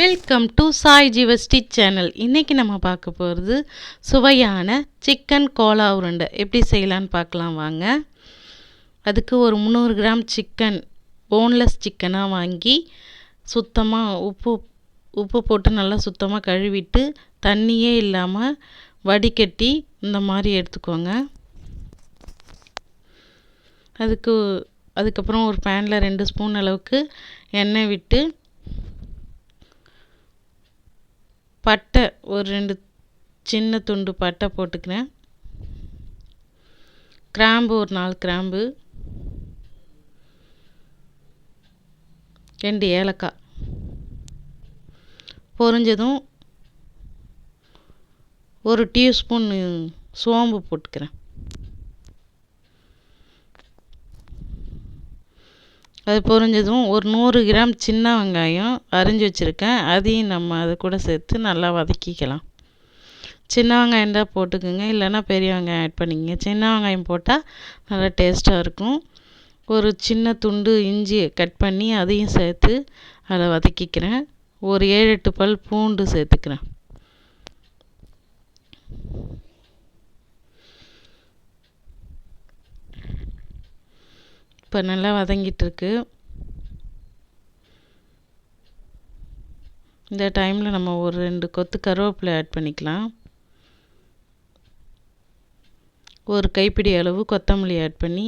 Welcome to Sai ஜிவஸ்டி channel இன்றைக்கி நம்ம பார்க்க போகிறது சுவையான சிக்கன் கோலா உருண்டை. எப்படி செய்யலான்னு பார்க்கலாம் வாங்க. அதுக்கு ஒரு முந்நூறு கிராம் சிக்கன் போன்லெஸ் சிக்கனாக வாங்கி சுத்தமாக உப்பு உப்பு போட்டு நல்லா சுத்தமாக கழுவிட்டு தண்ணியே இல்லாமல் வடிகட்டி இந்த மாதிரி எடுத்துக்கோங்க. அதுக்கு அதுக்கப்புறம் ஒரு பேனில் ரெண்டு ஸ்பூன் அளவுக்கு எண்ணெய் விட்டு பட்டை ஒரு ரெண்டு சின்ன துண்டு பட்டை போட்டுக்கிறேன். கிராம்பு ஒரு நாலு கிராம்பு. ரெண்டு ஏலக்காய். பொரிஞ்சதும் ஒரு டீஸ்பூன் சோம்பு போட்டுக்கிறேன். அது பொரிஞ்சதும் ஒரு நூறு கிராம் சின்ன வெங்காயம் அரிஞ்சு வச்சுருக்கேன். அதையும் நம்ம அது கூட சேர்த்து நல்லா வதக்கிக்கலாம். சின்ன வெங்காயம் இருந்தால் போட்டுக்கோங்க. இல்லைன்னா பெரிய வெங்காயம் ஆட் பண்ணிக்கங்க. சின்ன வெங்காயம் போட்டால் நல்லா டேஸ்ட்டாக இருக்கும். ஒரு சின்ன துண்டு இஞ்சி கட் பண்ணி அதையும் சேர்த்து அதை வதக்கிக்கிறேன். ஒரு ஏழு எட்டு பல் பூண்டு சேர்த்துக்கிறேன். இப்போ நல்லா வதங்கிட்டுருக்கு. இந்த டைமில் நம்ம ஒரு ரெண்டு கொத்து கருவேப்பிலை ஆட் பண்ணிக்கலாம். ஒரு கைப்பிடி அளவு கொத்தமல்லி ஆட் பண்ணி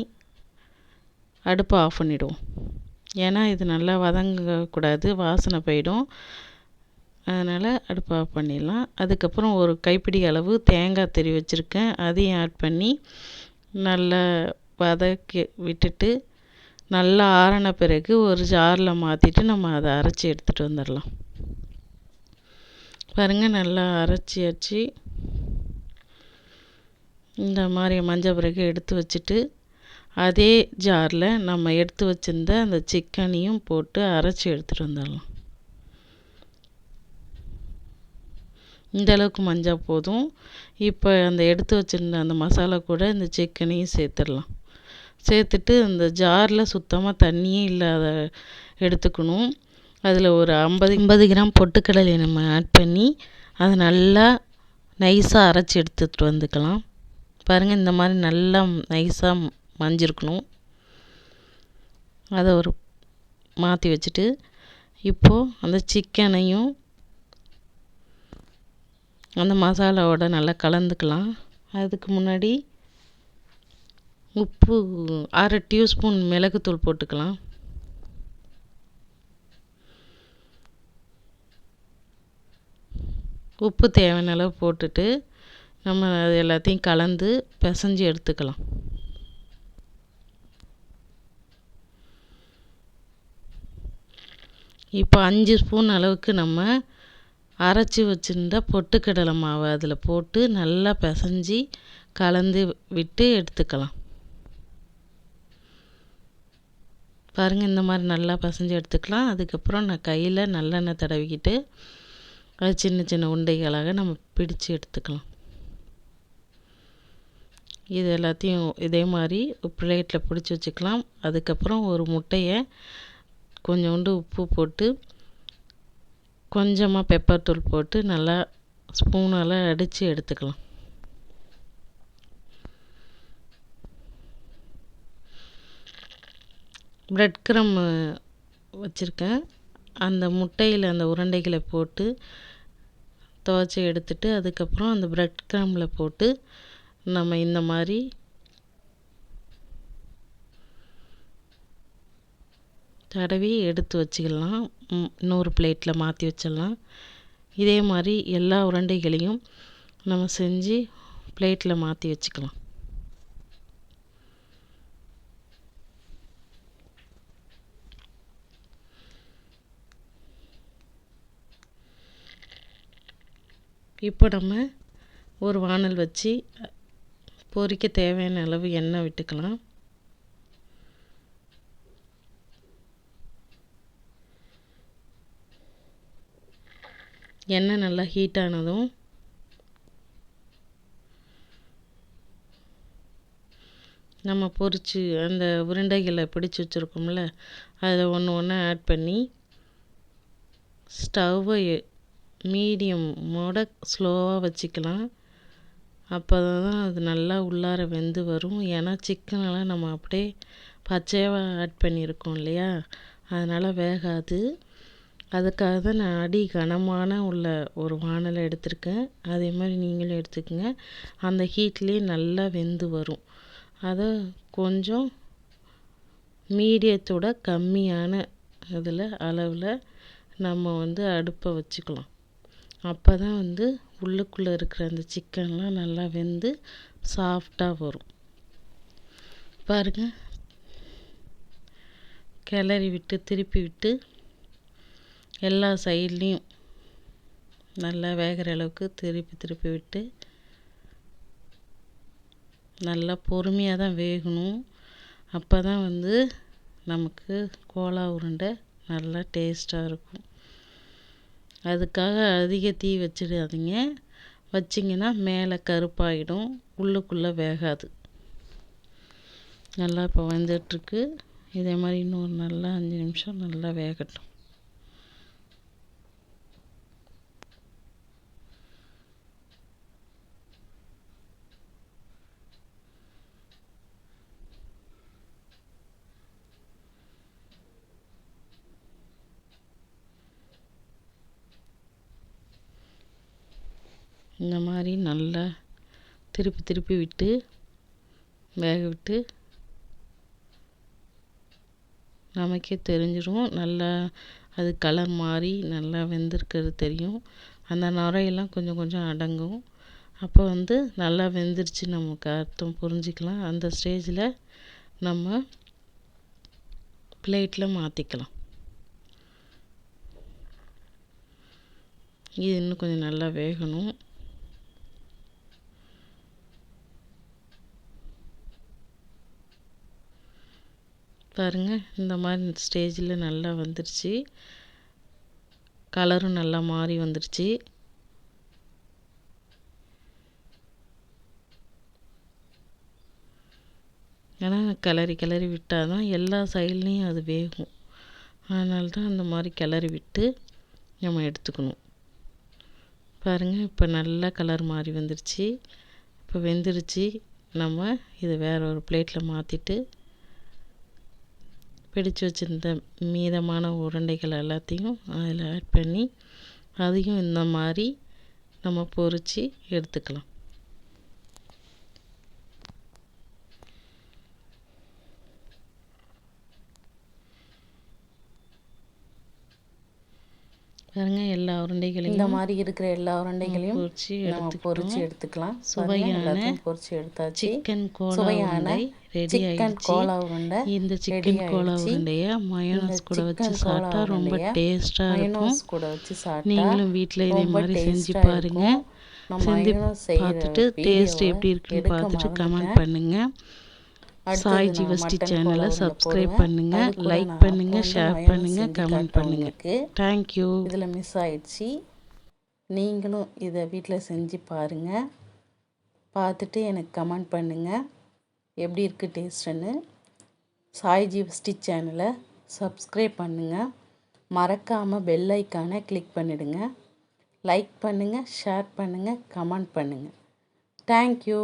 அடுப்பை ஆஃப் பண்ணிவிடுவோம் ஏன்னா இது நல்லா வதங்கக்கூடாது வாசனை போயிடும். அதனால் அடுப்பை ஆஃப் பண்ணிடலாம். அதுக்கப்புறம் ஒரு கைப்பிடி அளவு தேங்காய் திரி வச்சுருக்கேன். அதையும் ஆட் பண்ணி நல்லா வதக்கி விட்டுட்டு நல்லா ஆறின பிறகு ஒரு ஜாரில் மாற்றிட்டு நம்ம அதை அரைச்சி எடுத்துகிட்டு வந்துடலாம். பாருங்கள் நல்லா அரைச்சியாச்சு. இந்த மாதிரி மஞ்சள் பிறகு எடுத்து வச்சுட்டு அதே ஜாரில் நம்ம எடுத்து வச்சுருந்த அந்த சிக்கனையும் போட்டு அரைச்சி எடுத்துகிட்டு வந்துடலாம். இந்த அளவுக்கு மஞ்சள் போதும். இப்போ அந்த எடுத்து வச்சுருந்த அந்த மசாலா கூட இந்த சிக்கனையும் சேர்த்துடலாம். சேர்த்துட்டு அந்த ஜாரில் சுத்தமாக தண்ணியே இல்லாத எடுத்துக்கணும். அதில் ஒரு ஐம்பது ஐம்பது கிராம் பொட்டுக்கடலை நம்ம ஆட் பண்ணி அதை நல்லா நைஸாக அரைச்சி எடுத்துகிட்டு வந்துக்கலாம். பாருங்கள் இந்த மாதிரி நல்லா நைஸாக மஞ்சிருக்கணும். அதை ஒரு மாற்றி வச்சுட்டு இப்போது அந்த சிக்கனையும் அந்த மசாலாவோட நல்லா கலந்துக்கலாம். அதுக்கு முன்னாடி உப்பு அரை டியூஸ்பூன் மிளகுத்தூள் போட்டுக்கலாம். உப்பு தேவையான அளவு போட்டுட்டு நம்ம அது எல்லாத்தையும் கலந்து பிசைஞ்சு எடுத்துக்கலாம். இப்போ அஞ்சு ஸ்பூன் அளவுக்கு நம்ம அரைச்சி வச்சுருந்த பொட்டுக்கடலை மாவை அதில் போட்டு நல்லா பிசைஞ்சி கலந்து விட்டு எடுத்துக்கலாம். பாருங்கள் இந்த மாதிரி நல்லா பசைஞ்சு எடுத்துக்கலாம். அதுக்கப்புறம் நான் கையில் நல்லெண்ணெய் தடவிக்கிட்டு அது சின்ன சின்ன உண்டைகளாக நம்ம பிடிச்சு எடுத்துக்கலாம். இது எல்லாத்தையும் இதே மாதிரி பிளேட்டில் பிடிச்சி வச்சுக்கலாம். அதுக்கப்புறம் ஒரு முட்டையை கொஞ்சோண்டு உப்பு போட்டு கொஞ்சமாக பெப்பர் தூள் போட்டு நல்லா ஸ்பூனால் அடித்து எடுத்துக்கலாம். ப்ரெட் க்ரம் வச்சுருக்கேன். அந்த முட்டையில் அந்த உருண்டைகளை போட்டு துவச்சி எடுத்துட்டு அதுக்கப்புறம் அந்த ப்ரெட் க்ரமில் போட்டு நம்ம இந்த மாதிரி தடவி எடுத்து வச்சுக்கலாம். இன்னொரு பிளேட்டில் மாற்றி வச்சிடலாம். இதே மாதிரி எல்லா உருண்டைகளையும் நம்ம செஞ்சு பிளேட்டில் மாற்றி வச்சுக்கலாம். இப்போ நம்ம ஒரு வானல் வச்சு பொரிக்க தேவையான அளவு எண்ணெய் விட்டுக்கலாம். எண்ணெய் நல்லா ஹீட் ஆனதும் நம்ம பொரித்து அந்த உருண்டைகளை பிடிச்சி வச்சுருக்கோம்ல அதை ஒன்று ஒன்று ஆட் பண்ணி ஸ்டவ்வை மீடியமோட ஸ்லோவாக வச்சுக்கலாம். அப்போ தான் அது நல்லா உள்ளார வெந்து வரும். ஏன்னா சிக்கனெல்லாம் நம்ம அப்படியே பச்சையாக ஆட் பண்ணியிருக்கோம் இல்லையா? அதனால் வேகாது. அதுக்காக தான் நான் அடி கனமான உள்ள ஒரு வானலை எடுத்திருக்கேன். அதே மாதிரி நீங்களும் எடுத்துக்கோங்க. அந்த ஹீட்லேயே நல்லா வெந்து வரும். அதை கொஞ்சம் மீடியத்தோட கம்மியான இதில் அளவில் நம்ம வந்து அடுப்பை வச்சுக்கலாம். அப்போ தான் வந்து உள்ளுக்குள்ளே இருக்கிற அந்த சிக்கன்லாம் நல்லா வெந்து சாஃப்டாக வரும். பாருங்கள் கிளறி விட்டு திருப்பி விட்டு எல்லா சைட்லேயும் நல்லா வேகிற அளவுக்கு திருப்பி திருப்பி விட்டு நல்லா பொறுமையாக தான் வேகணும். அப்போ தான் வந்து நமக்கு கோலா உருண்டை நல்லா டேஸ்ட்டாக இருக்கும். அதுக்காக அதிக தீ வச்சிடாதீங்க. வச்சிங்கன்னா மேலே கருப்பாகிடும் உள்ளுக்குள்ளே வேகாது. நல்லா இப்போ வந்துட்டுருக்கு. இதே மாதிரி இன்னொரு நல்லா அஞ்சு நிமிஷம் நல்லா வேகட்டும். இந்த மாதிரி நல்லா திருப்பி திருப்பி விட்டு வேக விட்டு நமக்கே தெரிஞ்சிடும் நல்லா அது கலர் மாறி நல்லா வெந்திருக்கிறது தெரியும். அந்த நுரையெல்லாம் கொஞ்சம் கொஞ்சம் அடங்கும். அப்போ வந்து நல்லா வெந்துருச்சு நமக்கு அர்த்தம் புரிஞ்சிக்கலாம். அந்த ஸ்டேஜில் நம்ம பிளேட்டில் மாற்றிக்கலாம் இது இன்னும் கொஞ்சம் நல்லா வேகணும். பாருங்கள் இந்த மாதிரி ஸ்டேஜில் நல்லா வந்துருச்சு. கலரும் நல்லா மாறி வந்துருச்சு. ஏன்னா கிளறி கிளறி விட்டால் தான் எல்லா சைட்லேயும் அது வேகும். அதனால தான் அந்த மாதிரி கிளறி விட்டு நம்ம எடுத்துக்கணும். பாருங்கள் இப்போ நல்லா கலர் மாறி வந்துருச்சு. இப்போ வெந்துருச்சு. நம்ம இதை வேறு ஒரு பிளேட்டில் மாற்றிட்டு பிடிச்சு வச்சுருந்த மீதமான உருண்டைகள் எல்லாத்தையும் அதில் ஆட் பண்ணி அதையும் இந்த மாதிரி நம்ம பொரித்து எடுத்துக்கலாம். பாருங்க எல்லா இந்த உருண்டைகளையும் மாதிரி இருக்கிற எல்லா உருண்டைகளையும் பொரிச்சு நம்ம பொரிச்சு எடுத்துக்கலாம். சுவையான பொரிச்சு எடுத்தாச்சு. சிக்கன் கோலா உருண்டை ரெடி ஆயிடுச்சு. இந்த சிக்கன் கோலா உருண்டைய மயோனஸ் கூட வச்சு சாப்பிட்டா ரொம்ப டேஸ்டா இருக்கும். கூட வச்சு சாப்பிட்டா நீங்களும் வீட்டில் இதே மாதிரி செஞ்சு பாருங்க. செஞ்சு பார்த்துட்டு டேஸ்ட் எப்படி இருக்குன்னு பார்த்துட்டு கமெண்ட் பண்ணுங்க. அடுத்தது சாய்ஜி நான் வஸ்டி மட்டன் சேனலை சப்ஸ்கிரைப். பண்ணுங்க லைக் பண்ணுங்க ஷேர் பண்ணுங்க கமெண்ட் பண்ணுங்க. உங்களுக்கு. தேங்க்யூ இதில் மிஸ் ஆயிடுச்சு. நீங்களும் இதை வீட்டில் செஞ்சு பாருங்கள் பார்த்துட்டு எனக்கு கமெண்ட் பண்ணுங்கள் எப்படி இருக்குது டேஸ்ட்டுன்னு சாய்ஜி ஸ்டிச் சேனலை சப்ஸ்கிரைப் பண்ணுங்கள் மறக்காமல் பெல் ஐக்கானை கிளிக் பண்ணிடுங்க. லைக் பண்ணுங்கள் ஷேர் பண்ணுங்கள் கமெண்ட் பண்ணுங்கள் தேங்க்யூ